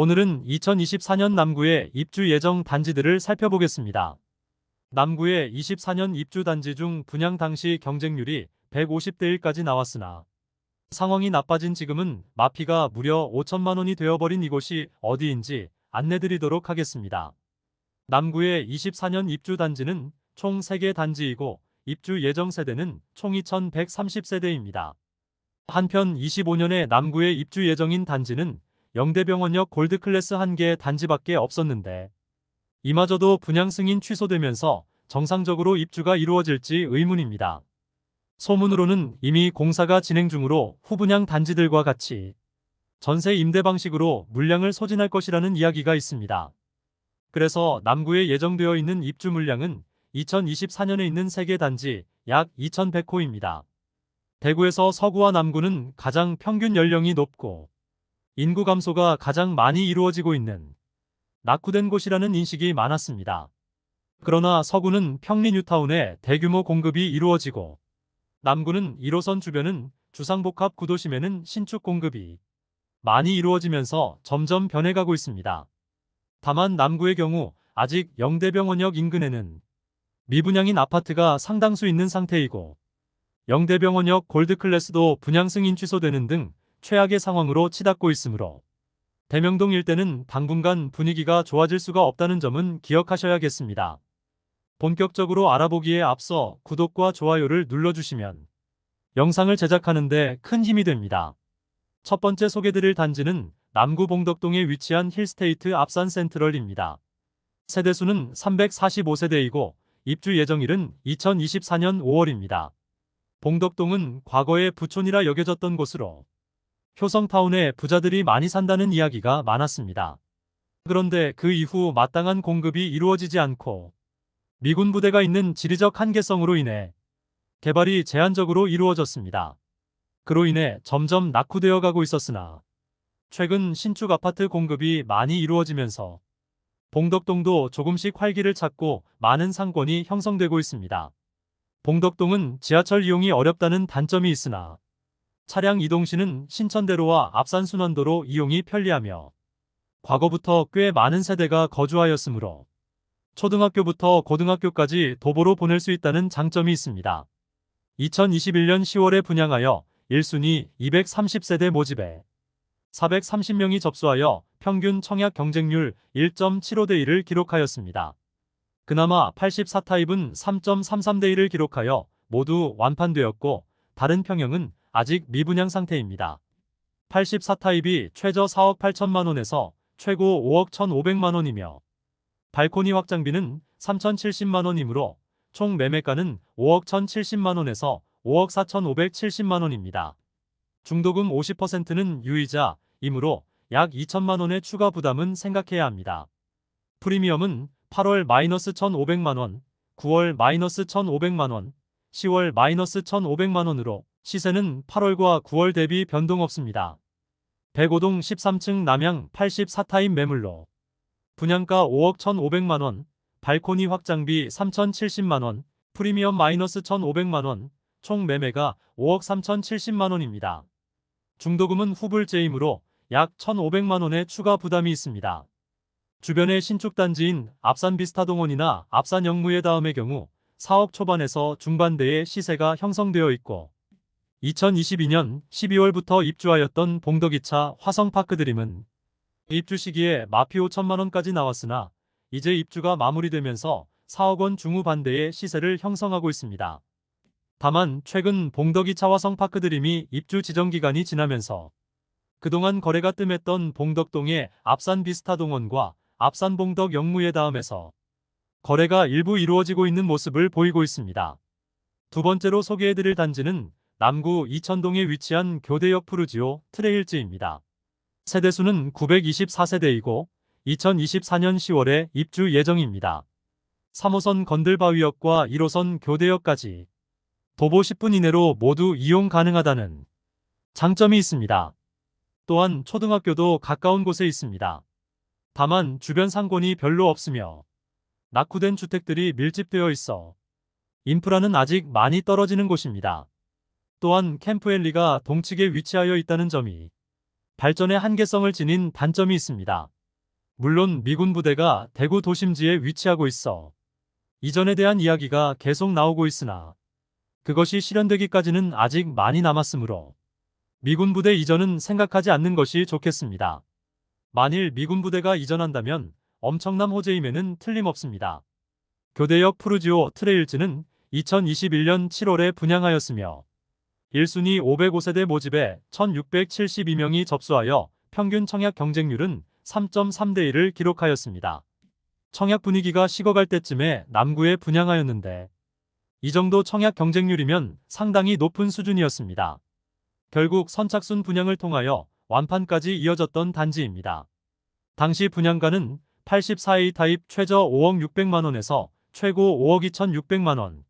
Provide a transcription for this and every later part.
오늘은 2024년 남구의 입주 예정 단지들을 살펴보겠습니다. 남구의 24년 입주 단지 중 분양 당시 경쟁률이 150대 1까지 나왔으나 상황이 나빠진 지금은 마피가 무려 5천만 원이 되어버린 이곳이 어디인지 안내드리도록 하겠습니다. 남구의 24년 입주 단지는 총 3개 단지이고 입주 예정 세대는 총 2130세대입니다. 한편 25년에 남구에 입주 예정인 단지는 영대병원역 골드클래스 1개 단지밖에 없었는데 이마저도 분양 승인 취소되면서 정상적으로 입주가 이루어질지 의문입니다. 소문으로는 이미 공사가 진행 중으로 후분양 단지들과 같이 전세 임대 방식으로 물량을 소진할 것이라는 이야기가 있습니다. 그래서 남구에 예정되어 있는 입주 물량은 2024년에 있는 세개 단지 약 2100호입니다. 대구에서 서구와 남구는 가장 평균 연령이 높고 인구 감소가 가장 많이 이루어지고 있는 낙후된 곳이라는 인식이 많았습니다. 그러나 서구는 평리 뉴타운에 대규모 공급이 이루어지고 남구는 1호선 주변은 주상복합 구도심에는 신축 공급이 많이 이루어지면서 점점 변해가고 있습니다. 다만 남구의 경우 아직 영대병원역 인근에는 미분양인 아파트가 상당수 있는 상태이고 영대병원역 골드클래스도 분양 승인 취소되는 등 최악의 상황으로 치닫고 있으므로 대명동 일대는 당분간 분위기가 좋아질 수가 없다는 점은 기억하셔야겠습니다. 본격적으로 알아보기에 앞서 구독과 좋아요를 눌러주시면 영상을 제작하는데 큰 힘이 됩니다. 첫 번째 소개드릴 단지는 남구 봉덕동에 위치한 힐스테이트 앞산 센트럴입니다. 세대수는 345세대이고 입주 예정일은 2024년 5월입니다. 봉덕동은 과거의 부촌이라 여겨졌던 곳으로 효성타운에 부자들이 많이 산다는 이야기가 많았습니다. 그런데 그 이후 마땅한 공급이 이루어지지 않고 미군 부대가 있는 지리적 한계성으로 인해 개발이 제한적으로 이루어졌습니다. 그로 인해 점점 낙후되어 가고 있었으나 최근 신축 아파트 공급이 많이 이루어지면서 봉덕동도 조금씩 활기를 찾고 많은 상권이 형성되고 있습니다. 봉덕동은 지하철 이용이 어렵다는 단점이 있으나 차량 이동 시는 신천대로와 앞산순환도로 이용이 편리하며 과거부터 꽤 많은 세대가 거주하였으므로 초등학교부터 고등학교까지 도보로 보낼 수 있다는 장점이 있습니다. 2021년 10월에 분양하여 1순위 230세대 모집에 430명이 접수하여 평균 청약 경쟁률 1.75대 1을 기록하였습니다. 그나마 84타입은 3.33대 1을 기록하여 모두 완판되었고 다른 평형은 아직 미분양 상태입니다. 84타입이 최저 4억 8천만 원에서 최고 5억 1,500만 원이며 발코니 확장비는 3,070만 원이므로 총 매매가는 5억 1,070만 원에서 5억 4,570만 원입니다. 중도금 50%는 유이자이므로 약 2천만 원의 추가 부담은 생각해야 합니다. 프리미엄은 8월 마이너스 1,500만 원, 9월 마이너스 1,500만 원, 10월 마이너스 1,500만 원으로 시세는 8월과 9월 대비 변동 없습니다. 105동 13층 남양 84타임 매물로 분양가 5억 1,500만 원, 발코니 확장비 3,070만 원, 프리미엄 마이너스 1,500만 원, 총 매매가 5억 3,070만 원입니다. 중도금은 후불제이므로 약 1,500만 원의 추가 부담이 있습니다. 주변의 신축 단지인 앞산 비스타동원이나 앞산 영무의 다음의 경우 4억 초반에서 중반대의 시세가 형성되어 있고 2022년 12월부터 입주하였던 봉덕이차 화성파크드림은 입주 시기에 마피 5천만 원까지 나왔으나 이제 입주가 마무리되면서 4억 원 중후반대의 시세를 형성하고 있습니다. 다만 최근 봉덕이차 화성파크드림이 입주 지정 기간이 지나면서 그동안 거래가 뜸했던 봉덕동의 앞산 비스타동원과 앞산 봉덕 영무의 다음에서 거래가 일부 이루어지고 있는 모습을 보이고 있습니다. 두 번째로 소개해드릴 단지는 남구 이천동에 위치한 교대역 푸르지오 트레일즈입니다. 세대수는 924세대이고 2024년 10월에 입주 예정입니다. 3호선 건들바위역과 1호선 교대역까지 도보 10분 이내로 모두 이용 가능하다는 장점이 있습니다. 또한 초등학교도 가까운 곳에 있습니다. 다만 주변 상권이 별로 없으며 낙후된 주택들이 밀집되어 있어 인프라는 아직 많이 떨어지는 곳입니다. 또한 캠프엘리가 동측에 위치하여 있다는 점이 발전의 한계성을 지닌 단점이 있습니다. 물론 미군 부대가 대구 도심지에 위치하고 있어 이전에 대한 이야기가 계속 나오고 있으나 그것이 실현되기까지는 아직 많이 남았으므로 미군 부대 이전은 생각하지 않는 것이 좋겠습니다. 만일 미군 부대가 이전한다면 엄청난 호재임에는 틀림없습니다. 교대역 푸르지오 트레일즈는 2021년 7월에 분양하였으며 1순위 505세대 모집에 1672명이 접수하여 평균 청약 경쟁률은 3.3대 1을 기록하였습니다. 청약 분위기가 식어갈 때쯤에 남구에 분양하였는데 이 정도 청약 경쟁률이면 상당히 높은 수준이었습니다. 결국 선착순 분양을 통하여 완판까지 이어졌던 단지입니다. 당시 분양가는 84A 타입 최저 5억 600만원에서 최고 5억 2600만원,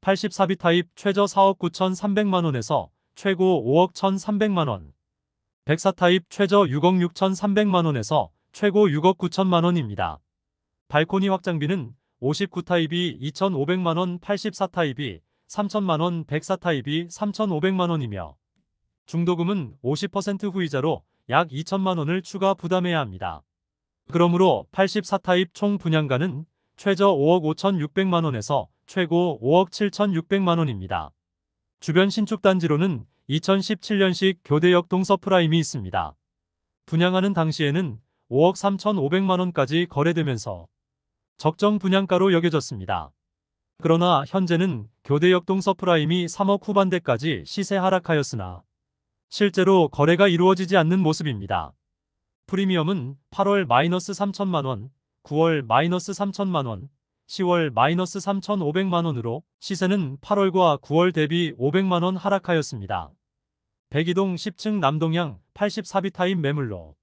84B 타입 최저 4억 9300만원에서 최고 5억 1300만원, 104 타입 최저 6억 6300만원에서 최고 6억 9천만원입니다. 발코니 확장비는 59 타입이 2,500만원, 84 타입이 3천만원, 104 타입이 3,500만원이며 중도금은 50% 후이자로 약 2천만원을 추가 부담해야 합니다. 그러므로 84 타입 총 분양가는 최저 5억 5,600만원에서 최고 5억 7,600만 원입니다. 주변 신축 단지로는 2017년식 교대역 동서프라임이 있습니다. 분양하는 당시에는 5억 3,500만 원까지 거래되면서 적정 분양가로 여겨졌습니다. 그러나 현재는 교대역 동서프라임이 3억 후반대까지 시세 하락하였으나 실제로 거래가 이루어지지 않는 모습입니다. 프리미엄은 8월 마이너스 3천만 원, 9월 마이너스 3천만 원, 10월 마이너스 3,500만원으로 시세는 8월과 9월 대비 500만원 하락하였습니다. 백이동 10층 남동향 84비 타입 매물로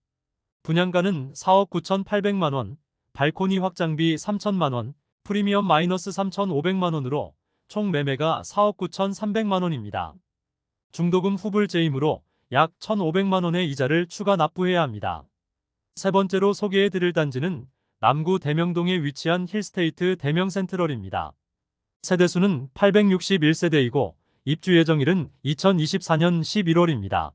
분양가는 4억 9,800만원, 발코니 확장비 3천만원, 프리미엄 마이너스 3,500만원으로 총 매매가 4억 9,300만원입니다. 중도금 후불제이므로 약 1,500만원의 이자를 추가 납부해야 합니다. 세 번째로 소개해 드릴 단지는 남구 대명동에 위치한 힐스테이트 대명센트럴입니다. 세대수는 861세대이고 입주 예정일은 2024년 11월입니다.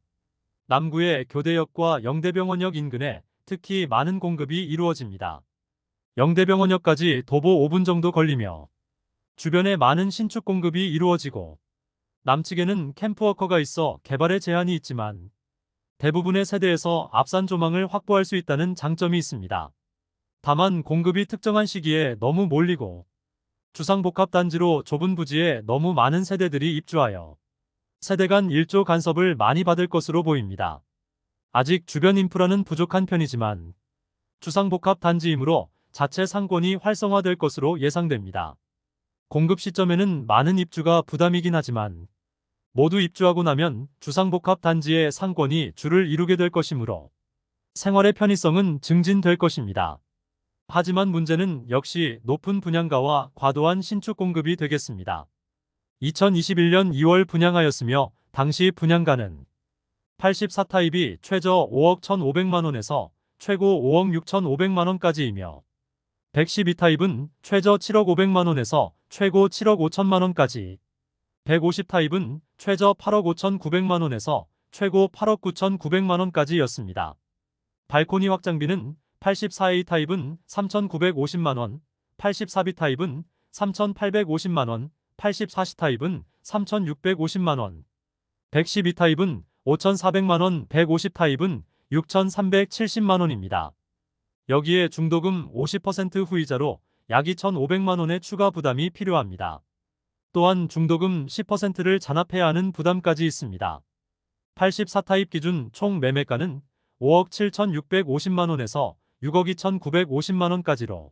남구의 교대역과 영대병원역 인근에 특히 많은 공급이 이루어집니다. 영대병원역까지 도보 5분 정도 걸리며 주변에 많은 신축 공급이 이루어지고 남측에는 캠프워커가 있어 개발에 제한이 있지만 대부분의 세대에서 앞산 조망을 확보할 수 있다는 장점이 있습니다. 다만 공급이 특정한 시기에 너무 몰리고 주상복합단지로 좁은 부지에 너무 많은 세대들이 입주하여 세대 간 일조 간섭을 많이 받을 것으로 보입니다. 아직 주변 인프라는 부족한 편이지만 주상복합 단지이므로 자체 상권이 활성화될 것으로 예상됩니다. 공급 시점에는 많은 입주가 부담이긴 하지만 모두 입주하고 나면 주상복합 단지의 상권이 줄을 이루게 될 것이므로 생활의 편의성은 증진될 것입니다. 하지만 문제는 역시 높은 분양가와 과도한 신축 공급이 되겠습니다. 2021년 2월 분양하였으며 당시 분양가는 84 타입이 최저 5억 1,500만원에서 최고 5억 6,500만원까지이며 112 타입은 최저 7억 500만원에서 최고 7억 5천만원까지 150 타입은 최저 8억 5천9백만원에서 최고 8억 9천9백만원까지였습니다. 발코니 확장비는 84A 타입은 3,950만원, 84B 타입은 3,850만원, 84C 타입은 3,650만원, 112 타입은 5,400만원, 150 타입은 6,370만원입니다. 여기에 중도금 50% 후이자로 약 2,500만원의 추가 부담이 필요합니다. 또한 중도금 10%를 잔압해야 하는 부담까지 있습니다. 84 타입 기준 총 매매가는 5억 7,650만원에서 6억 2,950만원까지로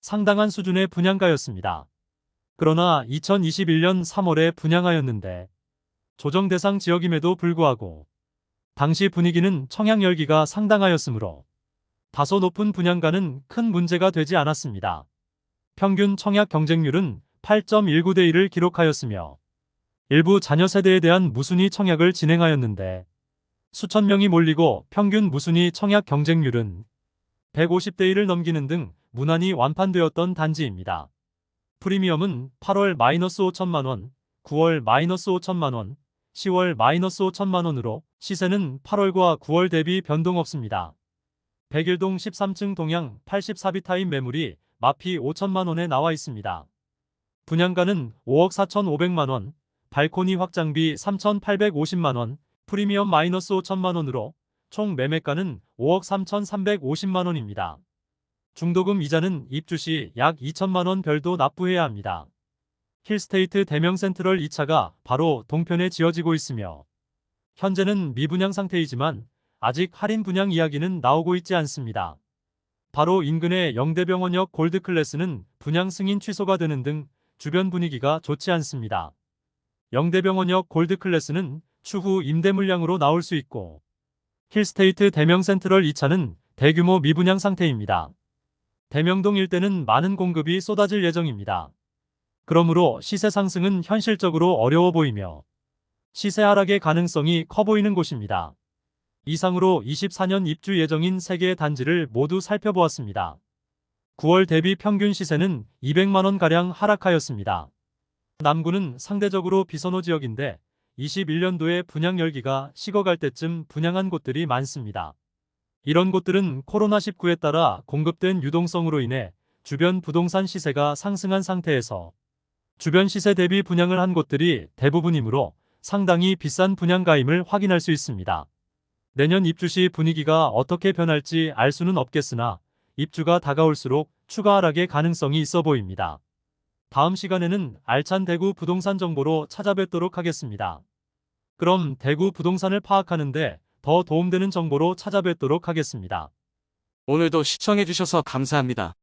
상당한 수준의 분양가였습니다. 그러나 2021년 3월에 분양하였는데 조정 대상 지역임에도 불구하고 당시 분위기는 청약 열기가 상당하였으므로 다소 높은 분양가는 큰 문제가 되지 않았습니다. 평균 청약 경쟁률은 8.19대 1을 기록하였으며 일부 자녀 세대에 대한 무순위 청약을 진행하였는데 수천 명이 몰리고 평균 무순위 청약 경쟁률은 150대 1을 넘기는 등 무난히 완판되었던 단지입니다. 프리미엄은 8월 마이너스 5천만원, 9월 마이너스 5천만원, 10월 마이너스 5천만 원으로 시세는 8월과 9월 대비 변동 없습니다. 백일동 13층 동양 84비타임 매물이 마피 5천만 원에 나와 있습니다. 분양가는 5억 4,500만 원, 발코니 확장비 3,850만 원, 프리미엄 마이너스 5천만 원으로 총 매매가는 5억 3,350만 원입니다. 중도금 이자는 입주 시 약 2천만 원 별도 납부해야 합니다. 힐스테이트 대명 센트럴 2차가 바로 동편에 지어지고 있으며 현재는 미분양 상태이지만 아직 할인 분양 이야기는 나오고 있지 않습니다. 바로 인근의 영대병원역 골드클래스는 분양 승인 취소가 되는 등 주변 분위기가 좋지 않습니다. 영대병원역 골드클래스는 추후 임대 물량으로 나올 수 있고 힐스테이트 대명 센트럴 2차는 대규모 미분양 상태입니다. 대명동 일대는 많은 공급이 쏟아질 예정입니다. 그러므로 시세 상승은 현실적으로 어려워 보이며 시세 하락의 가능성이 커 보이는 곳입니다. 이상으로 24년 입주 예정인 3개의 단지를 모두 살펴보았습니다. 9월 대비 평균 시세는 200만원가량 하락하였습니다. 남구는 상대적으로 비선호 지역인데 21년도에 분양 열기가 식어갈 때쯤 분양한 곳들이 많습니다. 이런 곳들은 코로나19에 따라 공급된 유동성으로 인해 주변 부동산 시세가 상승한 상태에서 주변 시세 대비 분양을 한 곳들이 대부분이므로 상당히 비싼 분양가임을 확인할 수 있습니다. 내년 입주 시 분위기가 어떻게 변할지 알 수는 없겠으나 입주가 다가올수록 추가 하락의 가능성이 있어 보입니다. 다음 시간에는 알찬 대구 부동산 정보로 찾아뵙도록 하겠습니다. 그럼 대구 부동산을 파악하는데 더 도움되는 정보로 찾아뵙도록 하겠습니다. 오늘도 시청해주셔서 감사합니다.